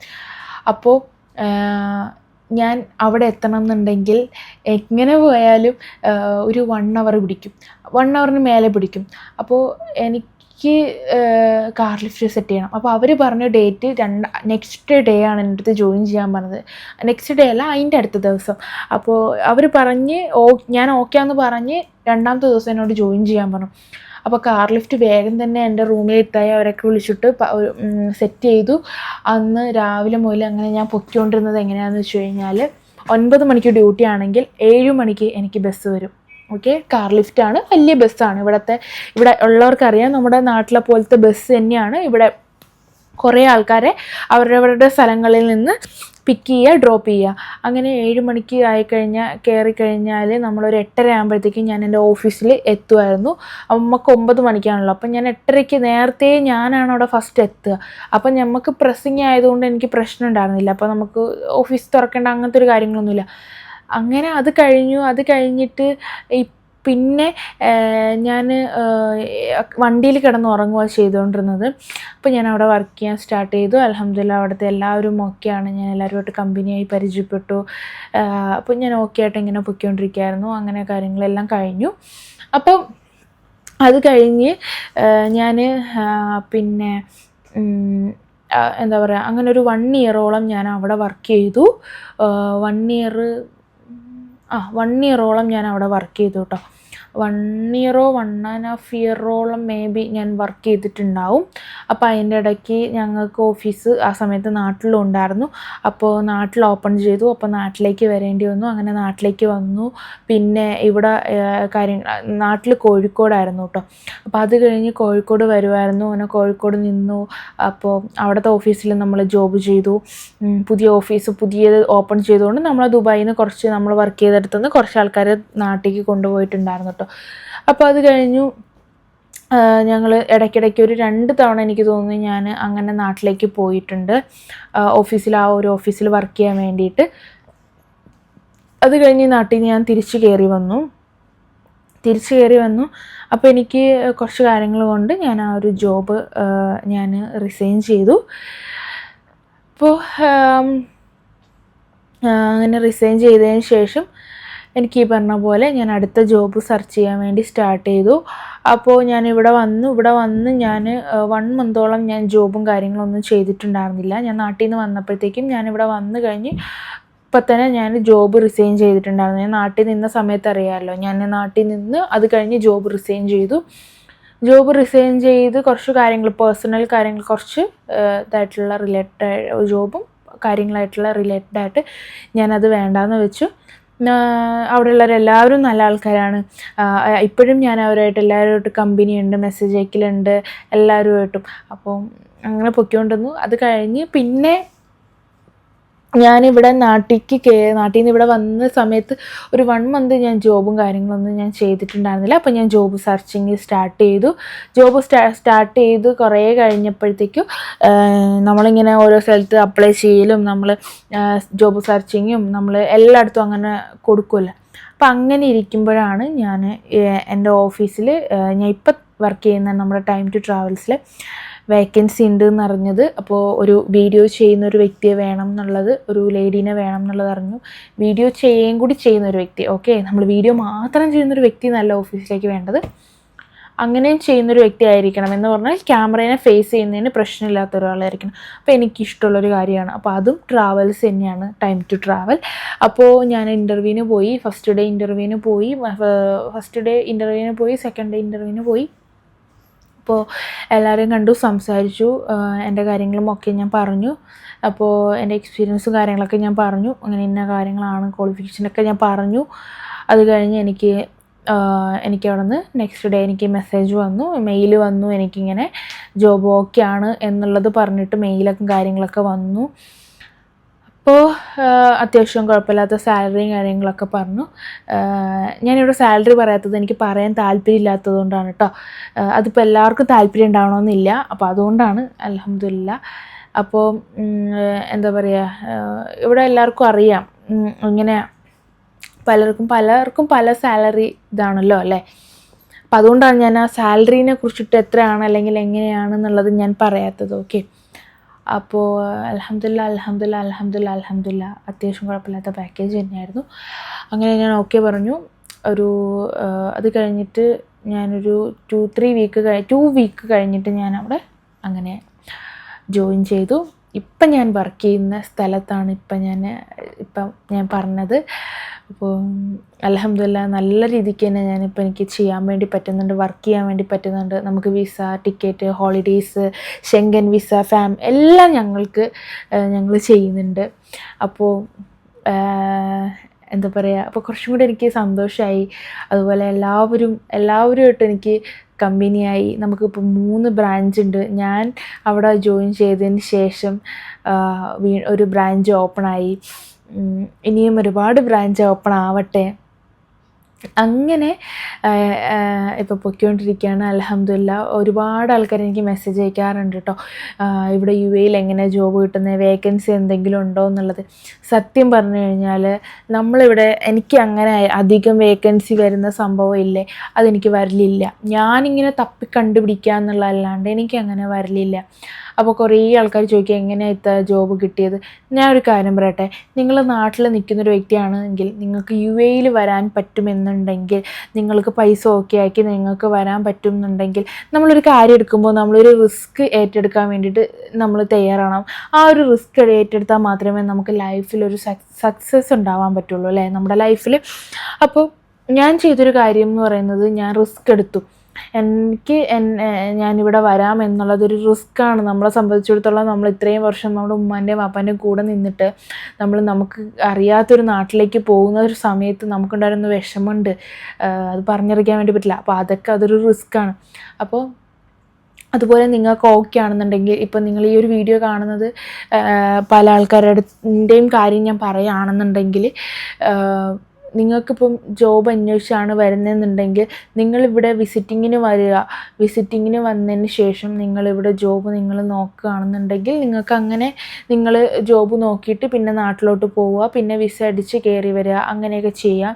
അപ്പോൾ ഞാൻ അവിടെ എത്തണം എന്നുണ്ടെങ്കിൽ എങ്ങനെ പോയാലും ഒരു വൺ അവർ പിടിക്കും. വൺ അവറിന് മേലെ പിടിക്കും. അപ്പോൾ എനിക്ക് കാർ ലിഫ്റ്റ് സെറ്റ് ചെയ്യണം. അപ്പോൾ അവർ പറഞ്ഞ ഡേറ്റ് രണ്ട് നെക്സ്റ്റ് ഡേ ആണ് എന്റെ അടുത്ത് ജോയിൻ ചെയ്യാൻ പറഞ്ഞത്. നെക്സ്റ്റ് ഡേ അല്ല അതിന്റെ അടുത്ത ദിവസം. അപ്പോൾ അവർ പറഞ്ഞ് ഓ ഞാൻ ഓക്കെ എന്ന് പറഞ്ഞ് രണ്ടാമത്തെ ദിവസം എന്നോട് ജോയിൻ ചെയ്യാൻ പറഞ്ഞു. അപ്പോൾ കാർ ലിഫ്റ്റ് വേഗം തന്നെ എന്റെ റൂമിൽ എത്തായി അവരൊക്കെ വിളിച്ചിട്ട് സെറ്റ് ചെയ്തു. അന്ന് രാവിലെ മുതൽ അങ്ങനെ ഞാൻ പൊക്കിക്കൊണ്ടിരുന്നത് എങ്ങനെയാണെന്ന് വെച്ച് കഴിഞ്ഞാൽ ഒൻപത് മണിക്ക് ഡ്യൂട്ടി ആണെങ്കിൽ ഏഴ് മണിക്ക് എനിക്ക് ബസ് വരും. ഓക്കെ കാർ ലിഫ്റ്റാണ് വലിയ ബസ്സാണ് ഇവിടുത്തെ ഇവിടെ ഉള്ളവർക്കറിയാം നമ്മുടെ നാട്ടിലെ പോലത്തെ ബസ് തന്നെയാണ്. ഇവിടെ കുറേ ആൾക്കാരെ അവരവരുടെ സ്ഥലങ്ങളിൽ നിന്ന് പിക്ക് ചെയ്യുക ഡ്രോപ്പ് ചെയ്യുക. അങ്ങനെ ഏഴ് മണിക്ക് ആയിക്കഴിഞ്ഞാൽ കയറി കഴിഞ്ഞാൽ നമ്മളൊരു എട്ടര ആകുമ്പോഴത്തേക്കും ഞാൻ എന്റെ ഓഫീസിൽ എത്തുമായിരുന്നു നമുക്ക് ഒമ്പത് മണിക്കാണല്ലോ. അപ്പം ഞാൻ എട്ടരയ്ക്ക് നേരത്തെ ഞാനാണ് അവിടെ ഫസ്റ്റ് എത്തുക. അപ്പം നമുക്ക് പ്രസ്സിങ് ആയതുകൊണ്ട് എനിക്ക് പ്രശ്നം ഉണ്ടായിരുന്നില്ല. അപ്പോൾ നമുക്ക് ഓഫീസ് തുറക്കേണ്ട അങ്ങനത്തെ ഒരു കാര്യങ്ങളൊന്നുമില്ല. അങ്ങനെ അത് കഴിഞ്ഞു അത് കഴിഞ്ഞിട്ട് പിന്നെ ഞാൻ വണ്ടിയിൽ കിടന്ന് ഉറങ്ങുക ചെയ്തുകൊണ്ടിരുന്നത്. അപ്പോൾ ഞാൻ അവിടെ വർക്ക് ചെയ്യാൻ സ്റ്റാർട്ട് ചെയ്തു. അലഹമ്മദില്ല അവിടുത്തെ എല്ലാവരും ഓക്കെയാണ്. ഞാൻ എല്ലാവരുമായിട്ട് കമ്പനിയായി പരിചയപ്പെട്ടു. അപ്പോൾ ഞാൻ ഓക്കെ ആയിട്ട് ഇങ്ങനെ പൊയ്ക്കൊണ്ടിരിക്കുകയായിരുന്നു. അങ്ങനെ കാര്യങ്ങളെല്ലാം കഴിഞ്ഞു. അപ്പോൾ അത് കഴിഞ്ഞ് ഞാൻ പിന്നെ എന്താ പറയുക അങ്ങനെ ഒരു വൺ ഇയറോളം ഞാൻ അവിടെ വർക്ക് ചെയ്തു. വൺ ഇയർ ആ വൺ ഇയറോളം ഞാൻ അവിടെ വർക്ക് ചെയ്തു കേട്ടോ വൺ ഇയറോ വൺ ആൻഡ് ഹാഫ് ഇയറോളം മേ ബി ഞാൻ വർക്ക് ചെയ്തിട്ടുണ്ടാവും. അപ്പോൾ അതിന്റെ ഇടയ്ക്ക് ഞങ്ങൾക്ക് ഓഫീസ് ആ സമയത്ത് നാട്ടിലും ഉണ്ടായിരുന്നു അപ്പോൾ നാട്ടിൽ ഓപ്പൺ ചെയ്തു. അപ്പോൾ നാട്ടിലേക്ക് വരേണ്ടി വന്നു. അങ്ങനെ നാട്ടിലേക്ക് വന്നു. പിന്നെ ഇവിടെ കാര്യങ്ങൾ നാട്ടിൽ കോഴിക്കോടായിരുന്നു കേട്ടോ അപ്പോൾ അത് കഴിഞ്ഞ് കോഴിക്കോട് വരുമായിരുന്നു അങ്ങനെ കോഴിക്കോട് നിന്നു. അപ്പോൾ അവിടുത്തെ ഓഫീസിൽ നമ്മൾ ജോബ് ചെയ്തു. പുതിയ ഓഫീസ് പുതിയത് ഓപ്പൺ ചെയ്തുകൊണ്ട് നമ്മൾ ദുബായിൽ നിന്ന് കുറച്ച് നമ്മൾ വർക്ക് ചെയ്തെടുത്തുനിന്ന് കുറച്ച് ആൾക്കാർ നാട്ടിലേക്ക് കൊണ്ടുപോയിട്ടുണ്ടായിരുന്നു കേട്ടോ. അപ്പോൾ അത് കഴിഞ്ഞു. ഞങ്ങൾ ഇടയ്ക്കിടയ്ക്ക് ഒരു രണ്ട് തവണ എനിക്ക് തോന്നുന്നു ഞാൻ അങ്ങനെ നാട്ടിലേക്ക് പോയിട്ടുണ്ട്. ഓഫീസിൽ ആ ഒരു ഓഫീസിൽ വർക്ക് ചെയ്യാൻ വേണ്ടിയിട്ട്. അത് കഴിഞ്ഞ് നാട്ടിൽ ഞാൻ തിരിച്ചു കയറി വന്നു. തിരിച്ചു കയറി വന്നു. അപ്പോൾ എനിക്ക് കുറച്ച് കാര്യങ്ങൾ കൊണ്ട് ഞാൻ ആ ഒരു ജോബ് ഞാൻ റിസൈൻ ചെയ്തു. അപ്പോൾ അങ്ങനെ റിസൈൻ ചെയ്തതിന് ശേഷം എനിക്ക് ഈ പറഞ്ഞ പോലെ ഞാൻ അടുത്ത ജോബ് സെർച്ച് ചെയ്യാൻ വേണ്ടി സ്റ്റാർട്ട് ചെയ്തു. അപ്പോൾ ഞാൻ ഇവിടെ വന്നു ഇവിടെ വന്ന് ഞാൻ വൺ മന്തോളം ഞാൻ ജോബും കാര്യങ്ങളൊന്നും ചെയ്തിട്ടുണ്ടായിരുന്നില്ല. ഞാൻ നാട്ടിൽ നിന്ന് വന്നപ്പോഴത്തേക്കും ഞാൻ ഇവിടെ വന്നു കഴിഞ്ഞ് ഇപ്പം തന്നെ ഞാൻ ജോബ് റിസൈൻ ചെയ്തിട്ടുണ്ടായിരുന്നു. ഞാൻ നാട്ടിൽ നിന്ന സമയത്ത് അറിയാമല്ലോ ഞാൻ നാട്ടിൽ നിന്ന് അത് കഴിഞ്ഞ് ജോബ് റിസൈൻ ചെയ്തു. ജോബ് റിസൈൻ ചെയ്ത് കുറച്ച് കാര്യങ്ങൾ പേഴ്സണൽ കാര്യങ്ങൾ കുറച്ച് ഇതായിട്ടുള്ള റിലേറ്റഡ് ജോബും കാര്യങ്ങളായിട്ടുള്ള റിലേറ്റഡ് ആയിട്ട് ഞാനത് വേണ്ടാന്ന് വെച്ചു. അവിടെയുള്ളവരെല്ലാവരും നല്ല ആൾക്കാരാണ്. ഇപ്പോഴും ഞാൻ അവരായിട്ട് എല്ലാവരുമായിട്ട് കമ്പനി ഉണ്ട് മെസ്സേജ് അയക്കലുണ്ട് എല്ലാവരുമായിട്ടും. അപ്പോൾ അങ്ങനെ പൊയ്ക്കൊണ്ടിരുന്നു. അത് കഴിഞ്ഞ് പിന്നെ ഞാനിവിടെ നാട്ടിലേക്ക് കേ നാട്ടിൽ നിന്ന് ഇവിടെ വന്ന സമയത്ത് ഒരു വൺ മന്ത് ഞാൻ ജോബും കാര്യങ്ങളൊന്നും ഞാൻ ചെയ്തിട്ടുണ്ടായിരുന്നില്ല. അപ്പോൾ ഞാൻ ജോബ് സെർച്ചിങ് സ്റ്റാർട്ട് ചെയ്തു. ജോബ് സ്റ്റാ സ്റ്റാർട്ട് ചെയ്ത് കുറേ കഴിഞ്ഞപ്പോഴത്തേക്കും നമ്മളിങ്ങനെ ഓരോ സ്ഥലത്ത് അപ്ലൈ ചെയ്യലും നമ്മൾ ജോബ് സെർച്ചിങ്ങും നമ്മൾ എല്ലായിടത്തും അങ്ങനെ കൊടുക്കുമല്ലോ അപ്പം അങ്ങനെ ഇരിക്കുമ്പോഴാണ് ഞാൻ എന്റെ ഓഫീസിൽ ഞാൻ ഇപ്പം വർക്ക് ചെയ്യുന്ന നമ്മുടെ ടൈം ടു ട്രാവൽസിൽ വേക്കൻസി ഉണ്ട് എന്നറിഞ്ഞത് അപ്പോൾ ഒരു വീഡിയോ ചെയ്യുന്ന ഒരു വ്യക്തിയെ വേണം എന്നുള്ളത് ഒരു ലേഡീനെ വേണം എന്നുള്ളത് അറിഞ്ഞു. വീഡിയോ ചെയ്യുകയും കൂടി ചെയ്യുന്ന ഒരു വ്യക്തി. ഓക്കെ നമ്മൾ വീഡിയോ മാത്രം ചെയ്യുന്ന ഒരു വ്യക്തി നല്ല ഓഫീസിലേക്ക് വേണ്ടത്. അങ്ങനെയും ചെയ്യുന്നൊരു വ്യക്തി ആയിരിക്കണം എന്ന് പറഞ്ഞാൽ ക്യാമറേനെ ഫേസ് ചെയ്യുന്നതിന് പ്രശ്നമില്ലാത്ത ഒരാളായിരിക്കണം. അപ്പോൾ എനിക്കിഷ്ടമുള്ളൊരു കാര്യമാണ്. അപ്പോൾ അതും ട്രാവൽസ് തന്നെയാണ്. ടൈം ടു ട്രാവൽ അപ്പോൾ ഞാൻ ഇന്റർവ്യൂവിന് പോയി. ഫസ്റ്റ് ഡേ ഇന്റർവ്യൂവിന് പോയി. ഫസ്റ്റ് ഡേ ഇന്റർവ്യൂവിന് പോയി. സെക്കൻഡ് ഡേ ഇന്റർവ്യൂവിന് പോയി. അപ്പോൾ എല്ലാവരെയും കണ്ടു സംസാരിച്ചു എന്റെ കാര്യങ്ങളും ഒക്കെ ഞാൻ പറഞ്ഞു. അപ്പോൾ എന്റെ എക്സ്പീരിയൻസും കാര്യങ്ങളൊക്കെ ഞാൻ പറഞ്ഞു. അങ്ങനെ ഇന്ന കാര്യങ്ങളാണ് ക്വാളിഫിക്കേഷനൊക്കെ ഞാൻ പറഞ്ഞു. അത് കഴിഞ്ഞ് എനിക്ക് എനിക്ക് അവിടെ നിന്ന് നെക്സ്റ്റ് ഡേ എനിക്ക് മെസ്സേജ് വന്നു മെയിൽ വന്നു എനിക്കിങ്ങനെ ജോബ് ഓക്കെ ആണ് എന്നുള്ളത് പറഞ്ഞിട്ട് മെയിലൊക്കെ കാര്യങ്ങളൊക്കെ വന്നു. അപ്പോൾ അത്യാവശ്യം കുഴപ്പമില്ലാത്ത സാലറിയും കാര്യങ്ങളൊക്കെ പറഞ്ഞു. ഞാനിവിടെ സാലറി പറയാത്തത് എനിക്ക് പറയാൻ താല്പര്യമില്ലാത്തത് കൊണ്ടാണ് കേട്ടോ അതിപ്പോൾ എല്ലാവർക്കും താല്പര്യം ഉണ്ടാവണമെന്നില്ല. അപ്പോൾ അതുകൊണ്ടാണ് അലഹമില്ല അപ്പോൾ എന്താ പറയുക ഇവിടെ എല്ലാവർക്കും അറിയാം. ഇങ്ങനെ പലർക്കും പലർക്കും പല സാലറി ഇതാണല്ലോ അല്ലേ? അപ്പം അതുകൊണ്ടാണ് ഞാൻ ആ സാലറീനെ കുറിച്ചിട്ട് എത്രയാണ് അല്ലെങ്കിൽ എങ്ങനെയാണ് എന്നുള്ളത് ഞാൻ പറയാത്തത്. ഓക്കെ അപ്പോൾ അലഹമില്ല അലഹമില്ല അലഹമില്ല അലഹമില്ല അത്യാവശ്യം കുഴപ്പമില്ലാത്ത പാക്കേജ് തന്നെയായിരുന്നു. അങ്ങനെ ഞാൻ ഓക്കെ പറഞ്ഞു. ഒരു അത് കഴിഞ്ഞിട്ട് ഞാനൊരു ടു ത്രീ വീക്ക് കഴി ടു വീക്ക് കഴിഞ്ഞിട്ട് ഞാൻ അവിടെ അങ്ങനെ ജോയിൻ ചെയ്തു. ഇപ്പം ഞാൻ വർക്ക് ചെയ്യുന്ന സ്ഥലത്താണ് ഇപ്പം ഞാൻ ഇപ്പം ഞാൻ പറഞ്ഞത്. അപ്പോൾ അലഹമില്ല നല്ല രീതിക്ക് തന്നെ ഞാനിപ്പോൾ എനിക്ക് ചെയ്യാൻ വേണ്ടി പറ്റുന്നുണ്ട് വർക്ക് ചെയ്യാൻ വേണ്ടി പറ്റുന്നുണ്ട്. നമുക്ക് visa ticket holidays Schengen visa form എല്ലാം ഞങ്ങൾക്ക് ഞങ്ങൾ ചെയ്യുന്നുണ്ട്. അപ്പോൾ എന്താ പറയുക അപ്പോൾ കുറച്ചും കൂടി എനിക്ക് സന്തോഷമായി അതുപോലെ എല്ലാവരും എല്ലാവരുമായിട്ട് എനിക്ക് കമ്പനിയായി നമുക്കിപ്പോൾ മൂന്ന് ബ്രാഞ്ച് ഉണ്ട്. ഞാൻ അവിടെ ജോയിൻ ചെയ്തതിന് ശേഷം ഒരു ബ്രാഞ്ച് ഓപ്പണായി ഇനിയും ഒരുപാട് ബ്രാഞ്ച് ഓപ്പൺ ആവട്ടെ. അങ്ങനെ ഇപ്പോൾ പൊയ്ക്കൊണ്ടിരിക്കുകയാണ് അലഹമില്ല ഒരുപാട് ആൾക്കാർ എനിക്ക് മെസ്സേജ് അയക്കാറുണ്ട് കേട്ടോ ഇവിടെ യു എയിൽ എങ്ങനെ ജോബ് കിട്ടുന്നത് വേക്കൻസി എന്തെങ്കിലും ഉണ്ടോ എന്നുള്ളത്. സത്യം പറഞ്ഞു കഴിഞ്ഞാൽ നമ്മളിവിടെ എനിക്ക് അങ്ങനെ അധികം വേക്കൻസി വരുന്ന സംഭവം ഇല്ലേ? അതെനിക്ക് വരലില്ല. ഞാനിങ്ങനെ തപ്പി കണ്ടുപിടിക്കുക എന്നുള്ളതല്ലാണ്ട് എനിക്കങ്ങനെ വരലില്ല. അപ്പോൾ കുറേ ആൾക്കാർ ചോദിക്കുക എങ്ങനെയാണ് ഇത്ര ജോബ് കിട്ടിയത്? ഞാൻ ഒരു കാര്യം പറയട്ടെ നിങ്ങൾ നാട്ടിൽ നിൽക്കുന്ന ഒരു വ്യക്തിയാണെങ്കിൽ നിങ്ങൾക്ക് യു എയിൽ വരാൻ പറ്റുമെന്നുണ്ടെങ്കിൽ നിങ്ങൾക്ക് പൈസ ഓക്കെ ആക്കി നിങ്ങൾക്ക് വരാൻ പറ്റുമെന്നുണ്ടെങ്കിൽ നമ്മളൊരു കാര്യം എടുക്കുമ്പോൾ നമ്മളൊരു റിസ്ക് ഏറ്റെടുക്കാൻ വേണ്ടിയിട്ട് നമ്മൾ തയ്യാറാണ് ആ ഒരു റിസ്ക് ഏറ്റെടുത്താൽ മാത്രമേ നമുക്ക് ലൈഫിൽ ഒരു സക്സസ് ഉണ്ടാവാൻ പറ്റുള്ളൂ അല്ലേ? നമ്മുടെ ലൈഫിൽ അപ്പോൾ ഞാൻ ചെയ്തൊരു കാര്യം എന്ന് പറയുന്നത് ഞാൻ റിസ്ക് എടുത്തു. എനിക്ക് ഞാനിവിടെ വരാം എന്നുള്ളതൊരു റിസ്ക്കാണ്. നമ്മളെ സംബന്ധിച്ചിടത്തോളം നമ്മൾ ഇത്രയും വർഷം നമ്മുടെ ഉമ്മാന്റെയും വാപ്പാന്റെയും കൂടെ നിന്നിട്ട് നമ്മൾ നമുക്ക് അറിയാത്തൊരു നാട്ടിലേക്ക് പോകുന്ന ഒരു സമയത്ത് നമുക്കുണ്ടായിരുന്ന വിഷമമുണ്ട്. അത് പറഞ്ഞറിയിക്കാൻ വേണ്ടി പറ്റില്ല. അപ്പോൾ അതൊക്കെ അതൊരു റിസ്ക്കാണ്. അപ്പോൾ അതുപോലെ നിങ്ങൾക്ക് ഓക്കെ ആണെന്നുണ്ടെങ്കിൽ ഇപ്പം നിങ്ങൾ ഈ ഒരു വീഡിയോ കാണുന്നത് പല ആൾക്കാരുടെയും കാര്യം ഞാൻ പറയുകയാണെന്നുണ്ടെങ്കിൽ നിങ്ങൾക്കിപ്പം ജോബ് അന്വേഷിച്ചാണ് വരുന്നതെന്നുണ്ടെങ്കിൽ നിങ്ങളിവിടെ വിസിറ്റിങ്ങിന് വരിക. വിസിറ്റിങ്ങിന് വന്നതിന് ശേഷം നിങ്ങളിവിടെ ജോബ് നിങ്ങൾ നോക്കുകയാണെന്നുണ്ടെങ്കിൽ നിങ്ങൾക്ക് അങ്ങനെ നിങ്ങൾ ജോബ് നോക്കിയിട്ട് പിന്നെ നാട്ടിലോട്ട് പോവുക പിന്നെ വിസ അടിച്ച് കയറി വരിക അങ്ങനെയൊക്കെ ചെയ്യാം.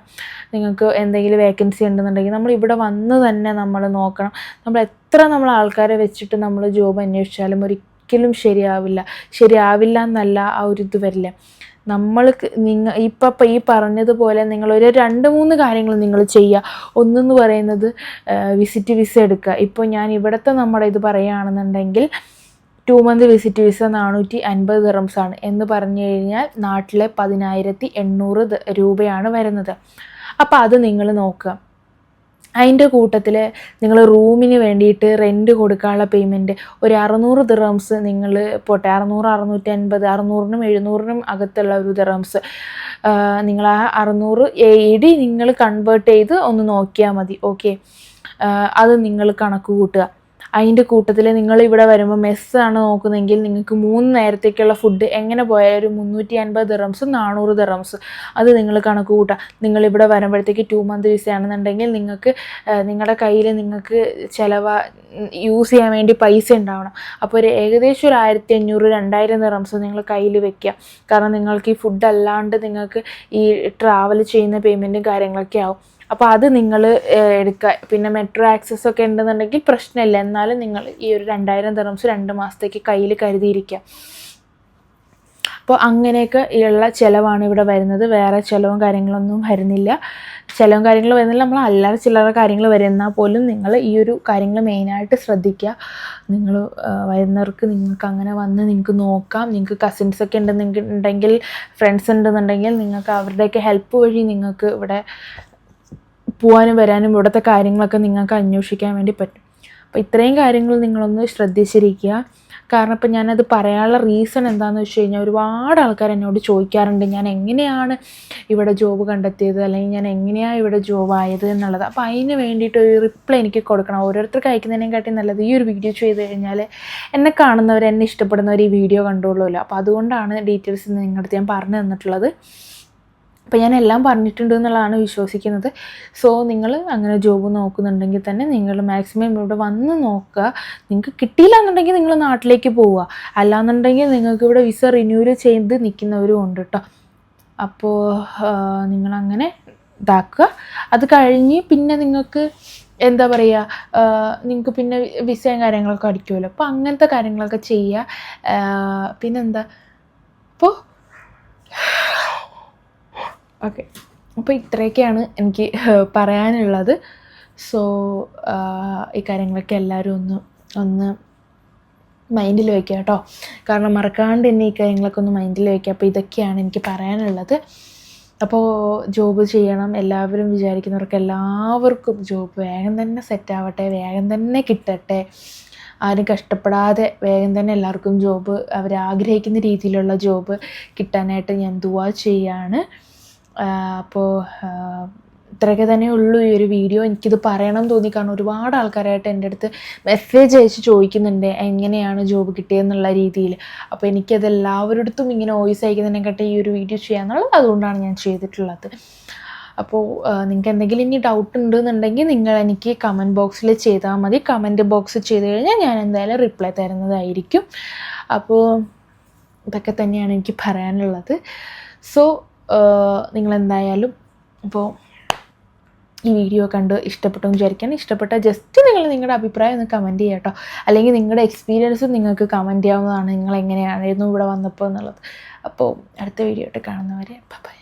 നിങ്ങൾക്ക് എന്തെങ്കിലും വേക്കൻസി ഉണ്ടെന്നുണ്ടെങ്കിൽ നമ്മൾ ഇവിടെ വന്ന് തന്നെ നമ്മൾ നോക്കണം. നമ്മൾ എത്ര നമ്മൾ ആൾക്കാരെ വെച്ചിട്ട് നമ്മൾ ജോബ് അന്വേഷിച്ചാലും ഒരിക്കലും ശരിയാവില്ല. ശരിയാവില്ല എന്നല്ല ആ ഒരു ഇത് വരില്ല. നമ്മൾക്ക് നിങ്ങൾ ഇപ്പം ഈ പറഞ്ഞതുപോലെ നിങ്ങൾ ഒരു രണ്ട് മൂന്ന് കാര്യങ്ങൾ നിങ്ങൾ ചെയ്യുക. ഒന്നെന്ന് പറയുന്നത് വിസിറ്റ് വിസ എടുക്കുക. ഇപ്പോൾ ഞാൻ ഇവിടുത്തെ നമ്മുടെ ഇത് പറയുകയാണെന്നുണ്ടെങ്കിൽ ടു മന്ത് വിസിറ്റ് വിസ നാനൂറ്റി അൻപത് ദിറംസ് ആണ് എന്ന് പറഞ്ഞു കഴിഞ്ഞാൽ നാട്ടിലെ പതിനായിരത്തി എണ്ണൂറ് രൂപയാണ് വരുന്നത്. അപ്പോൾ അത് നിങ്ങൾ നോക്കുക. അതിന്റെ കൂട്ടത്തിൽ നിങ്ങൾ റൂമിന് വേണ്ടിയിട്ട് റെന്റ് കൊടുക്കാനുള്ള പേയ്മെന്റ് ഒരു അറുന്നൂറ് ദിറംസ് നിങ്ങൾ പോട്ടെ അറുന്നൂറ് അറുന്നൂറ്റി അൻപത് അറുന്നൂറിനും എഴുന്നൂറിനും അകത്തുള്ള ഒരു ദിറംസ് നിങ്ങൾ ആ അറുന്നൂറ് എഴുതി നിങ്ങൾ കൺവേർട്ട് ചെയ്ത് ഒന്ന് നോക്കിയാൽ മതി ഓക്കെ അത് നിങ്ങൾ കണക്ക് കൂട്ടുക. അതിന്റെ കൂട്ടത്തിൽ നിങ്ങൾ ഇവിടെ വരുമ്പോൾ മെസ്സാണ് നോക്കുന്നതെങ്കിൽ നിങ്ങൾക്ക് മൂന്ന് നേരത്തേക്കുള്ള ഫുഡ് എങ്ങനെ പോയാലും ഒരു മുന്നൂറ്റി അൻപത് ദിറംസ് നാനൂറ് ദിറംസ് അത് നിങ്ങൾ കണക്ക് കൂട്ടുക നിങ്ങളിവിടെ വരുമ്പോഴത്തേക്ക് ടു മന്ത് വിസ ആണെന്നുണ്ടെങ്കിൽ നിങ്ങൾക്ക് നിങ്ങളുടെ കയ്യിൽ നിങ്ങൾക്ക് ചിലവ യൂസ് ചെയ്യാൻ വേണ്ടി പൈസ ഉണ്ടാവണം. അപ്പോൾ ഒരു ഏകദേശം ഒരു ആയിരത്തി അഞ്ഞൂറ് രണ്ടായിരം ദിറംസ് നിങ്ങൾ കയ്യിൽ വെക്കുക കാരണം നിങ്ങൾക്ക് ഈ ഫുഡ് അല്ലാണ്ട് നിങ്ങൾക്ക് ഈ ട്രാവൽ ചെയ്യുന്ന പേയ്മെന്റും കാര്യങ്ങളൊക്കെ ആവും. അപ്പോൾ അത് നിങ്ങൾ എടുക്കുക പിന്നെ മെട്രോ ആക്സസ് ഒക്കെ ഉണ്ടെന്നുണ്ടെങ്കിൽ പ്രശ്നമില്ല. എന്നാലും നിങ്ങൾ ഈ ഒരു രണ്ടായിരം തെർമ്സ് രണ്ട് മാസത്തേക്ക് കയ്യിൽ കരുതിയിരിക്കുക അപ്പോൾ അങ്ങനെയൊക്കെ ഉള്ള ചിലവാണ് ഇവിടെ വരുന്നത്. വേറെ ചിലവും കാര്യങ്ങളൊന്നും വരുന്നില്ല. ചിലവും കാര്യങ്ങൾ വരുന്നില്ല. നമ്മൾ അല്ലാതെ ചില്ലറ കാര്യങ്ങൾ വരുന്നാൽ പോലും നിങ്ങൾ ഈ ഒരു കാര്യങ്ങൾ മെയിനായിട്ട് ശ്രദ്ധിക്കുക നിങ്ങൾ വരുന്നവർക്ക് നിങ്ങൾക്ക് അങ്ങനെ വന്ന് നിങ്ങൾക്ക് നോക്കാം. നിങ്ങൾക്ക് കസിൻസ് ഒക്കെ ഉണ്ടെന്നുണ്ടെങ്കിൽ ഫ്രണ്ട്സ് ഉണ്ടെന്നുണ്ടെങ്കിൽ നിങ്ങൾക്ക് അവരുടെയൊക്കെ ഹെൽപ്പ് വഴി നിങ്ങൾക്ക് ഇവിടെ പോകാനും വരാനും ഇവിടുത്തെ കാര്യങ്ങളൊക്കെ നിങ്ങൾക്ക് അന്വേഷിക്കാൻ വേണ്ടി പറ്റും. അപ്പോൾ ഇത്രയും കാര്യങ്ങൾ നിങ്ങളൊന്ന് ശ്രദ്ധിച്ചിരിക്കുക. കാരണം ഇപ്പം ഞാനത് പറയാനുള്ള റീസൺ എന്താണെന്ന് വെച്ച് കഴിഞ്ഞാൽ ഒരുപാട് ആൾക്കാർ എന്നോട് ചോദിക്കാറുണ്ട് ഞാൻ എങ്ങനെയാണ് ഇവിടെ ജോബ് കണ്ടെത്തിയത്? അല്ലെങ്കിൽ ഞാൻ എങ്ങനെയാണ് ഇവിടെ ജോബ് ആയത് എന്നുള്ളത്. അപ്പോൾ അതിന് വേണ്ടിയിട്ട് ഒരു റിപ്ലൈ എനിക്ക് കൊടുക്കണം. ഓരോരുത്തർക്ക് അയക്കുന്നതിനെക്കാട്ടി നല്ലത്. ഈ ഒരു വീഡിയോ ചെയ്ത് കഴിഞ്ഞാൽ എന്നെ കാണുന്നവർ എന്നെ ഇഷ്ടപ്പെടുന്നവർ ഈ വീഡിയോ കണ്ടോളുമല്ലോ അപ്പോൾ അതുകൊണ്ടാണ് ഡീറ്റെയിൽസ് നിങ്ങളുടെ ഞാൻ പറഞ്ഞു തന്നിട്ടുള്ളത്. അപ്പോൾ ഞാൻ എല്ലാം പറഞ്ഞിട്ടുണ്ട് എന്നുള്ളതാണ് വിശ്വസിക്കുന്നത്. സോ നിങ്ങൾ അങ്ങനെ ജോബ് നോക്കുന്നുണ്ടെങ്കിൽ തന്നെ നിങ്ങൾ മാക്സിമം ഇവിടെ വന്ന് നോക്കുക. നിങ്ങൾക്ക് കിട്ടിയില്ല എന്നുണ്ടെങ്കിൽ നിങ്ങൾ നാട്ടിലേക്ക് പോവുക. അല്ലാന്നുണ്ടെങ്കിൽ നിങ്ങൾക്ക് ഇവിടെ വിസ റിന്യൂവൽ ചെയ്ത് നിൽക്കുന്നവരും ഉണ്ട് കേട്ടോ അപ്പോൾ നിങ്ങളങ്ങനെ ഇതാക്കുക. അത് കഴിഞ്ഞ് പിന്നെ നിങ്ങൾക്ക് എന്താ പറയുക നിങ്ങൾക്ക് പിന്നെ വിസയും കാര്യങ്ങളൊക്കെ അടിക്കുമല്ലോ. അപ്പോൾ അങ്ങനത്തെ കാര്യങ്ങളൊക്കെ ചെയ്യുക. പിന്നെന്താ? അപ്പോൾ ഓക്കെ. അപ്പോൾ ഇത്രയൊക്കെയാണ് എനിക്ക് പറയാനുള്ളത്. സോ ഈ കാര്യങ്ങളൊക്കെ എല്ലാവരും ഒന്ന് ഒന്ന് മൈൻഡിൽ വയ്ക്കുക കേട്ടോ. കാരണം മറക്കാണ്ട് തന്നെ ഈ കാര്യങ്ങളൊക്കെ ഒന്ന് മൈൻഡിൽ വയ്ക്കുക. അപ്പോൾ ഇതൊക്കെയാണ് എനിക്ക് പറയാനുള്ളത്. അപ്പോൾ ജോബ് ചെയ്യണം എല്ലാവരും വിചാരിക്കുന്നവർക്ക് എല്ലാവർക്കും ജോബ് വേഗം തന്നെ സെറ്റാവട്ടെ വേഗം തന്നെ കിട്ടട്ടെ. ആരും കഷ്ടപ്പെടാതെ വേഗം തന്നെ എല്ലാവർക്കും ജോബ് അവർ ആഗ്രഹിക്കുന്ന രീതിയിലുള്ള ജോബ് കിട്ടാനായിട്ട് ഞാൻ ദുവാ ചെയ്യാണ്. അപ്പോൾ ഇത്രയൊക്കെ തന്നെ ഉള്ളൂ ഈ ഒരു വീഡിയോ. എനിക്കിത് പറയണം തോന്നി. കാരണം ഒരുപാട് ആൾക്കാരായിട്ട് എന്റെ അടുത്ത് മെസ്സേജ് അയച്ച് ചോദിക്കുന്നുണ്ട് എങ്ങനെയാണ് ജോബ് കിട്ടിയെന്നുള്ള രീതിയിൽ അപ്പോൾ എനിക്കത് അടുത്തും ഇങ്ങനെ വോയിസ് അയക്കുന്നതിനെക്കാട്ടി ഈ ഒരു വീഡിയോ ചെയ്യാന്നുള്ളത് അതുകൊണ്ടാണ് ഞാൻ ചെയ്തിട്ടുള്ളത്. അപ്പോൾ നിങ്ങൾക്ക് എന്തെങ്കിലും ഇനി ഡൗട്ട് ഉണ്ടെന്നുണ്ടെങ്കിൽ നിങ്ങൾ എനിക്ക് കമന്റ് ബോക്സിൽ ചെയ്താൽ മതി. കമന്റ് ബോക്സ് ചെയ്ത് കഴിഞ്ഞാൽ ഞാൻ എന്തായാലും റിപ്ലൈ തരുന്നതായിരിക്കും. അപ്പോൾ ഇതൊക്കെ തന്നെയാണ് എനിക്ക് പറയാനുള്ളത്. സോ നിങ്ങളെന്തായാലും അപ്പോൾ ഈ വീഡിയോ കണ്ട് ഇഷ്ടപ്പെട്ടു വിചാരിക്കാൻ ഇഷ്ടപ്പെട്ട ജസ്റ്റ് നിങ്ങൾ നിങ്ങളുടെ അഭിപ്രായം ഒന്ന് കമന്റ് ചെയ്യുക കേട്ടോ. അല്ലെങ്കിൽ നിങ്ങളുടെ എക്സ്പീരിയൻസും നിങ്ങൾക്ക് കമന്റ് ചെയ്യാവുന്നതാണ്. നിങ്ങൾ എങ്ങനെയായിരുന്നു ഇവിടെ വന്നപ്പോൾ എന്നുള്ളത്. അപ്പോൾ അടുത്ത വീഡിയോ ആയിട്ട് കാണുന്നവരെ ബൈ